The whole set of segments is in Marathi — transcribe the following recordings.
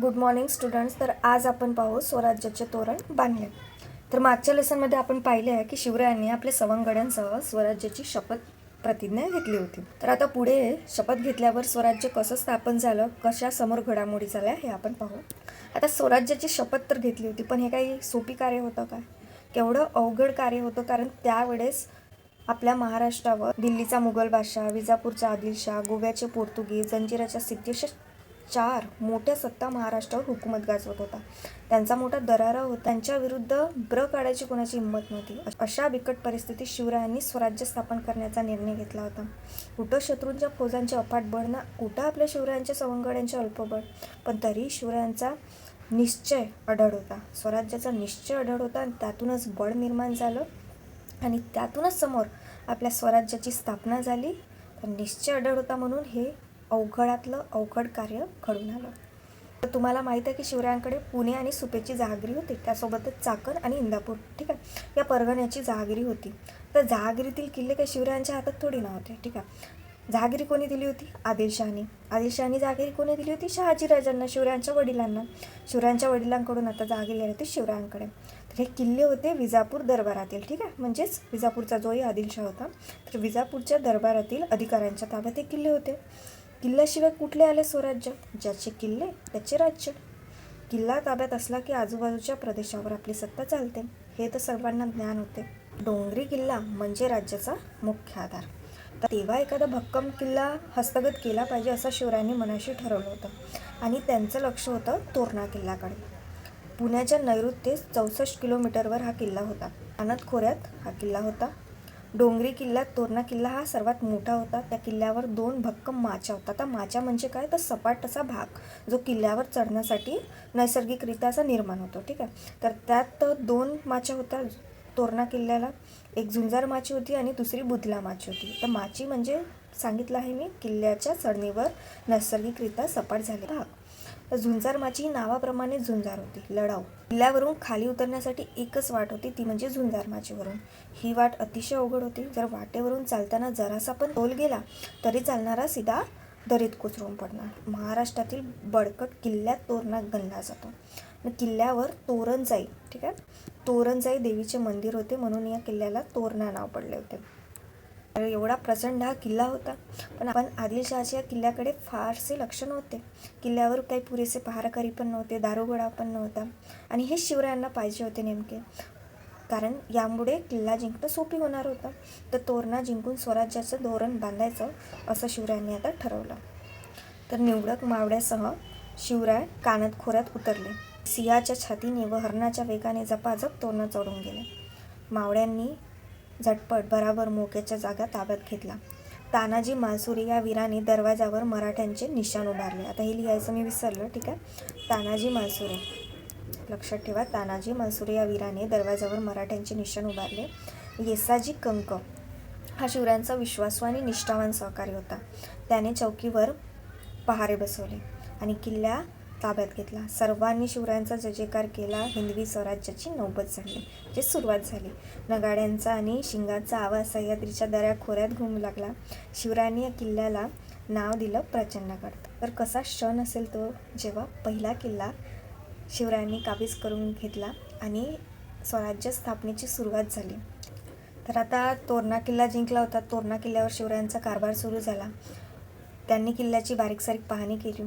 गुड मॉर्निंग स्टुडंट्स तर आज आपण पाहू स्वराज्याचे तोरण बांधले. तर मागच्या लेसनमध्ये आपण पाहिले आहे की शिवरायांनी आपल्या सवंगड्यांसह स्वराज्याची शपथ प्रतिज्ञा घेतली होती. तर आता पुढे शपथ घेतल्यावर स्वराज्य कसं स्थापन झालं कशा समोर घडामोडी झाल्या हे आपण पाहू. आता स्वराज्याची शपथ तर घेतली होती पण हे काही सोपी कार्य होतं का? केवढं अवघड कार्य होतं कारण त्यावेळेस आपल्या महाराष्ट्रावर दिल्लीचा मुघल बादशाह विजापूरचा आदिलशाह गोव्याचे पोर्तुगीज जंजिराच्या सिद्धेश चार मोठ्या सत्ता महाराष्ट्रावर हुकूमत गाजवत होता. त्यांचा मोठा दरारा होता त्यांच्या विरुद्ध ब्र काढायची कोणाची हिंमत नव्हती. अशा बिकट परिस्थितीत शिवरायांनी स्वराज्य स्थापन करण्याचा निर्णय घेतला होता. कुठं शत्रूंच्या फौजांचे अफाट बळ ना कुठं आपल्या शिवरायांच्या सवंगड्यांचे अल्पबळ पण तरी शिवरायांचा निश्चय अढळ होता. स्वराज्याचा निश्चय अढळ होता आणि त्यातूनच बळ निर्माण झालं आणि त्यातूनच समोर आपल्या स्वराज्याची स्थापना झाली. तर निश्चय अढळ होता म्हणून हे अवघडातलं अवघड कार्य घडून आलं. तर तुम्हाला माहीत आहे की शिवरायांकडे पुणे आणि सुपेची जहागिरी होती. त्यासोबतच चाकण आणि इंदापूर ठीक आहे? या परगण्याची जहागिरी होती. तर जहागिरीतील किल्ले काही शिवरायांच्या हातात थोडी नव्हते ठीक आहे? जहागिरी कोणी दिली होती? आदिलशहानी. आदिलशहानी जहागिरी कोणी दिली होती? शहाजीराजांना शिवरायांच्या वडिलांना. शिवरायांच्या वडिलांकडून आता जहागिरी आली होती शिवरायांकडे. तर हे किल्ले होते विजापूर दरबारातील ठीक आहे? म्हणजेच विजापूरचा जोही आदिलशाह होता. तर विजापूरच्या दरबारातील अधिकाऱ्यांच्या ताब्यात हे किल्ले होते. किल्ल्याशिवाय कुठले आले स्वराज्य? ज्याचे किल्ले त्याचे राज्य. किल्ला ताब्यात असला की आजूबाजूच्या प्रदेशावर आपली सत्ता चालते. हे तर सर्वांना ज्ञान होते. डोंगरी किल्ला म्हणजे राज्याचा मुख्य आधार. तर तेव्हा एखादा भक्कम किल्ला हस्तगत केला पाहिजे असं शिवरायांनी मनाशी ठरवलं होतं. आणि त्यांचं लक्ष होतं तोरणा किल्ल्याकडे. पुण्याच्या नैऋत्येस चौसष्ट किलोमीटरवर हा किल्ला होता. अनंत खोऱ्यात हा किल्ला होता. डोंगरी किल्ल्यात तोरणा किल्ला हा सर्वात मोठा होता. त्या किल्ल्यावर दोन भक्कम माच्या होता. आता माच्या म्हणजे काय? तर सपाट असा भाग जो किल्ल्यावर चढण्यासाठी नैसर्गिकरित्या असा निर्माण होतो. ठीक आहे? तर त्यात दोन माच्या होत्या. तोरणा किल्ल्याला एक झुंजार माची होती आणि दुसरी बुधला माची होती. तर माची म्हणजे सांगितलं आहे मी किल्ल्याच्या चढणीवर नैसर्गिकरित्या सपाट झाले भाग. तर झुंजार माची ही नावाप्रमाणे झुंजार होती लढाऊ. किल्ल्यावरून खाली उतरण्यासाठी एकच वाट होती ती म्हणजे झुंजार माचीवरून ही वाट अतिशय अवघड होती. जर वाटेवरून चालताना जरासा पण तोल गेला तरी चालणारा सीधा दरीत कोसळून पडणार. महाराष्ट्रातील बडकट किल्ल्यात तोरणा गणला जातो. किल्ल्यावर तोरणजाई ठीक आहे? तोरणजाई देवीचे मंदिर होते म्हणून या किल्ल्याला तोरणा नाव पडले होते. एवढा प्रचंड हा किल्ला होता. पण आपण आदिलशहाच्या किल्ल्याकडे फारसे लक्ष नव्हते. किल्ल्यावर काही पुरेसे पहाराकरी पण नव्हते दारुगोळा पण नव्हता. आणि हे शिवरायांना पाहिजे होते नेमके. कारण यामुळे किल्ला जिंकणं सोपी होणार होतं. तर तोरणा जिंकून स्वराज्याचं धोरण बांधायचं असं शिवरायांनी आता ठरवलं. तर निवडक मावड्यासह शिवराय कानत खोऱ्यात उतरले. सिंहाच्या छातीने व हरणाच्या वेगाने जपाजप तोरणं चढून गेले. मावळ्यांनी झटपट भरावर मोक्याच्या जागा ताब्यात घेतला. तानाजी मासुरी या वीराने दरवाजावर मराठ्यांचे निशाण उभारले. आता हे लिहायचं मी विसरलं ठीक आहे? तानाजी मासुरे लक्षात ठेवा तानाजी मासुरी या वीराने दरवाजावर मराठ्यांचे निशाण उभारले. येसाजी कंक हा शिवरायांचा विश्वासू आणि निष्ठावान सहकारी होता. त्याने चौकीवर पहारे बसवले आणि किल्ल्या ताब्यात घेतला. सर्वांनी शिवरायांचा जय जयकार केला. हिंदवी स्वराज्याची नौबत झाली जे सुरुवात झाली. नगाड्यांचा आणि शिंगाचा आवाज सह्याद्रीच्या दऱ्या खोऱ्यात घुमू लागला. शिवरायांनी या किल्ल्याला नाव दिलं प्रचंडगड. तर कसा क्षण असेल तो? जेव्हा पहिला किल्ला शिवरायांनी काबीज करून घेतला आणि स्वराज्य स्थापनेची सुरुवात झाली. तर आता तोरणा किल्ला जिंकला होता. तोरणा किल्ल्यावर शिवरायांचा कारभार सुरू झाला. त्यांनी किल्ल्याची बारीक सारीक पाहणी केली.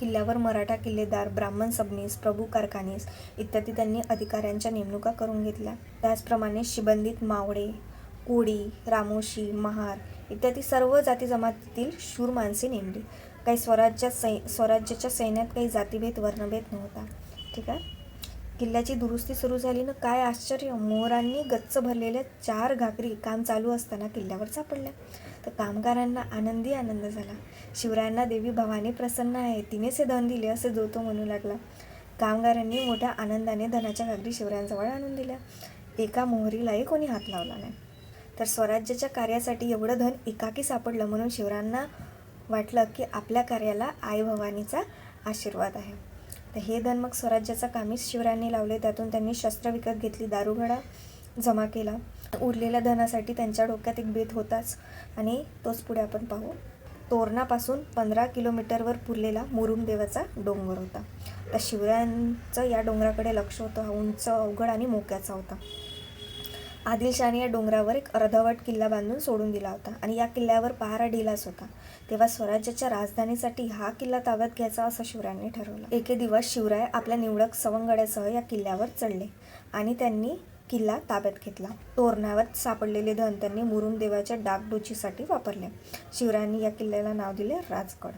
किल्ल्यावर मराठा किल्लेदार ब्राह्मण सबनीस प्रभू कारखानीस इत्यादी त्यांनी अधिकाऱ्यांच्या नेमणुका करून घेतल्या. त्याचप्रमाणे शिबंदित मावळे कोळी रामोशी महार इत्यादी सर्व जाती जमातीतील शूर माणसे नेमली. काही स्वराज्यात सै स्वराज्याच्या सैन्यात काही जातीभेद वर्णभेद नव्हता. ठीक आहे? किल्ल्याची दुरुस्ती सुरू झाली ना काय आश्चर्य. मोरांनी गच्च भरलेल्या चार घाकरी काम चालू असताना किल्ल्यावर सापडल्या. तर कामगारांना आनंदी आनंद झाला. शिवरायांना देवी भवानी प्रसन्न आहे तिनेच हे धन दिले असे जो तो म्हणू लागला. कामगारांनी मोठ्या आनंदाने धनाच्या घागरी शिवरायांजवळ आणून दिल्या. एका मोहरीलाही कोणी हात लावला नाही. तर स्वराज्याच्या कार्यासाठी एवढं धन एकाकी सापडलं म्हणून शिवरायांना वाटलं की आपल्या कार्याला आई भवानीचा आशीर्वाद आहे. तर हे धन मग स्वराज्याचा कामीच शिवरायांनी लावले. त्यातून त्यांनी शस्त्र विकत घेतली दारुगडा जमा केला. उरलेल्या धनासाठी त्यांच्या डोक्यात एक बेत होताच आणि तोच पुढे आपण पाहू. तोरणापासून पंधरा किलोमीटरवर पुरलेला मुरुम देवाचा डोंगर होता. तर शिवरायांचं या डोंगराकडे लक्ष होतं. हा उंच अवघड आणि मोक्याचा होता. आदिलशहाने या डोंगरावर एक अर्धवट किल्ला बांधून सोडून दिला होता आणि या किल्ल्यावर पहारा ढिलाच होता. तेव्हा स्वराज्याच्या राजधानीसाठी हा किल्ला ताब्यात घ्यायचा असं शिवरायांनी ठरवलं. एके दिवस शिवराय आपल्या निवडक सवंगड्यासह या किल्ल्यावर चढले आणि त्यांनी किल्ला ताब्यात घेतला. तोरणावर सापडलेले धन त्यांनी मुरुम देवाच्या डागडोचीसाठी वापरले. शिवरायांनी या किल्ल्याला नाव दिले राजगड.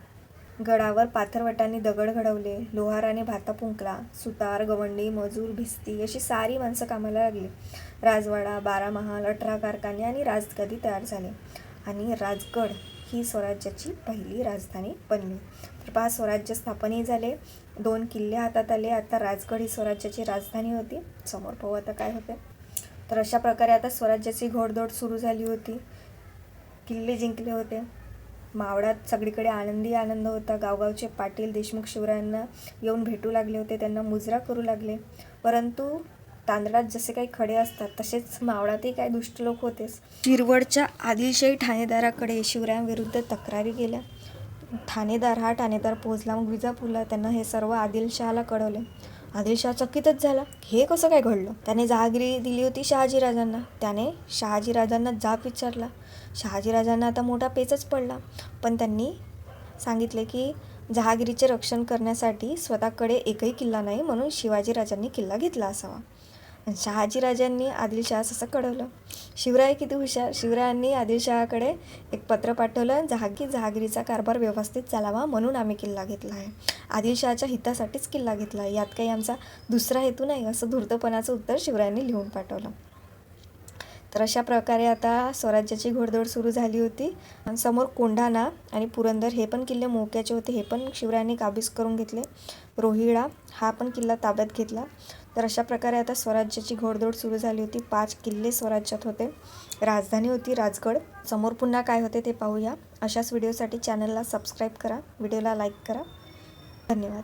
गडावर पाथरवटांनी दगड घडवले लोहाराने भाता पुंकला सुतार गवंडी मजूर भिस्ती अशी सारी माणसं कामाला लागली. राजवाडा बारा महाल अठरा कारखाने आणि राजगदी तयार झाले. आणि राजगड ही स्वराज्याची पहिली राजधानी बनली. तर पहा स्वराज्य स्थापनही झाले. दोन किल्ले हातात आले. आता राजगड ही स्वराज्याची राजधानी होती. समोर पाहू आता काय होते. तर अशा प्रकारे आता स्वराज्याची घोडदौड सुरू झाली होती. किल्ले जिंकले होते. मावळात सगळीकडे आनंदी आनंद होता. गावगावचे पाटील देशमुख शिवरायांना येऊन भेटू लागले होते. त्यांना मुजरा करू लागले. परंतु तांदळात जसे काही खडे असतात तसेच मावळातही काही दुष्ट लोक होतेच. शिरवडच्या आदिलशाही ठाणेदाराकडे शिवरायांविरुद्ध तक्रारी केल्या. ठाणेदार हा ठाणेदार पोहोचला. मग विजापूरला त्यांना हे सर्व आदिलशहाला कळवले. आदिलशहा चकितच झाला. हे कसं काय घडलं? त्याने जहागिरी दिली होती शहाजीराजांना. त्याने शहाजीराजांना जाब विचारला. शहाजीराजांना आता मोठा पेचच पडला. पण त्यांनी सांगितले की जहागिरीचे रक्षण करण्यासाठी स्वतःकडे एकही किल्ला नाही म्हणून शिवाजीराजांनी किल्ला घेतला असावा. आणि शहाजीराजांनी आदिलशहास असं कळवलं. शिवराय किती हुशार? शिवरायांनी आदिलशहाकडे एक पत्र पाठवलं. जहागी जहागिरीचा कारभार व्यवस्थित चालावा म्हणून आम्ही किल्ला घेतला आहे. आदिलशहाच्या हितासाठीच किल्ला घेतला आहे. यात काही आमचा दुसरा हेतू नाही असं धूर्तपणाचं उत्तर शिवरायांनी लिहून पाठवलं. तर अशा प्रकारे आता स्वराज्याची घोडदौड सुरू झाली होती. आणि समोर कोंढाणा आणि पुरंदर हे पण किल्ले मोक्याचे होते. हे पण शिवरायांनी काबीज करून घेतले. रोहिळा हा पण किल्ला ताब्यात घेतला. तर अशा प्रकारे आता स्वराज्याची घोडदौड सुरू झाली होती. पाच किल्ले स्वराज्यात होते. राजधानी होती राजगड. समोर पुन्हा काय होते ते पाहूया. अशाच व्हिडिओसाठी चॅनलला सबस्क्राईब करा. व्हिडिओला लाईक करा. धन्यवाद.